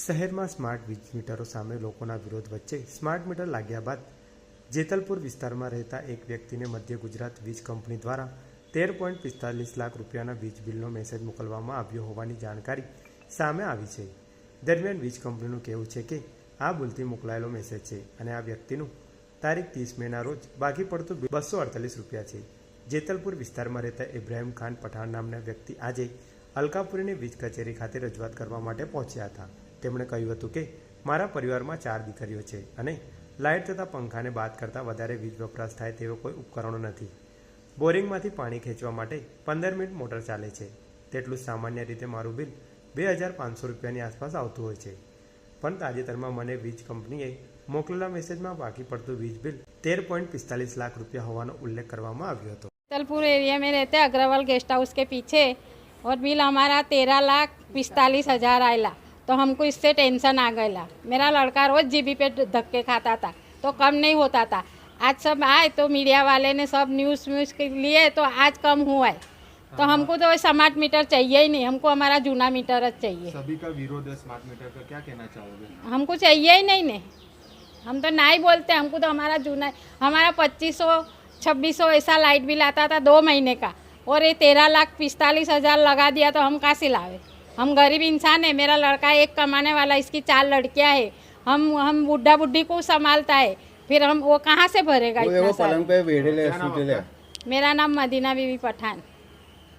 શહેરમાં સ્માર્ટ વીજ મીટરો સામે લોકોના વિરોધ વચ્ચે સ્માર્ટ મીટર લાગ્યા બાદ જેતલપુર વિસ્તારમાં રહેતા એક વ્યક્તિને મધ્ય ગુજરાત વીજ કંપની દ્વારા તેર પોઈન્ટ પિસ્તાલીસ લાખ રૂપિયાના વીજ બિલનો મેસેજ મોકલવામાં આવ્યો હોવાની જાણકારી સામે આવી છે. દરમિયાન વીજ કંપનીનું કહેવું છે કે આ ભૂલથી મોકલાયેલો મેસેજ છે અને આ વ્યક્તિનું તારીખ ત્રીસ મેના રોજ બાકી પડતું બસો અડતાલીસ રૂપિયા છે. જેતલપુર વિસ્તારમાં રહેતા ઇબ્રાહિમ ખાન પઠાણ નામના વ્યક્તિ આજે અલકાપુરીની વીજ કચેરી ખાતે રજૂઆત કરવા માટે પહોંચ્યા હતા. તેમણે કહ્યું હતું કે મારા પરિવારમાં ચાર દીકરીઓ છે અને લાઇટ તથા પંખાને બાદ કરતાં વધારે વીજ વપરાશ થાય તેવા કોઈ ઉપકરણો નથી બોરિંગમાંથી પાણી ખેંચવા માટે પંદર મિનિટ મોટર ચાલે છે તેટલું જ સામાન્ય રીતે મારું બિલ બે હજાર પાંચસો રૂપિયાની આસપાસ આવતું હોય છે પણ તાજેતરમાં મને વીજ કંપનીએ મોકલેલા મેસેજમાં બાકી પડતું વીજ બિલ તેર પોઈન્ટ પિસ્તાલીસ લાખ રૂપિયા હોવાનો ઉલ્લેખ કરવામાં આવ્યો હતો जलपुर एरिया में रहते हैं अग्रवाल गेस्ट हाउस के पीछे और बिल हमारा तेरह लाख पिस्तालीस हज़ार आयला तो हमको इससे टेंशन आ गया। मेरा लड़का रोज जीबी पे धक्के खाता था तो कम नहीं होता था। आज सब आए तो मीडिया वाले ने सब न्यूज़ व्यूज़ के लिए तो आज कम हुआ है। तो हमको तो स्मार्ट मीटर चाहिए ही नहीं हमको हमारा जूना मीटर चाहिए। सभी का विरोध है स्मार्ट मीटर का क्या कहना चाहोगे? हमको चाहिए ही नहीं ने। हम तो ना ही बोलते हमको तो हमारा जूना हमारा पच्चीस सौ छब्बीस सौ ऐसा लाइट बिल आता था दो महीने का और ये तेरह लाख पिस्तालीस हज़ार लगा दिया तो हम कहाँ से लावे? हम गरीब इंसान है मेरा लड़का एक कमाने वाला इसकी चार लड़कियाँ है हम हम बुढ़ा बुढ़ी को संभालता है फिर हम वो कहाँ से भरेगा इतना वो सारा? पे ले, ले। मेरा नाम मदीना बीवी पठान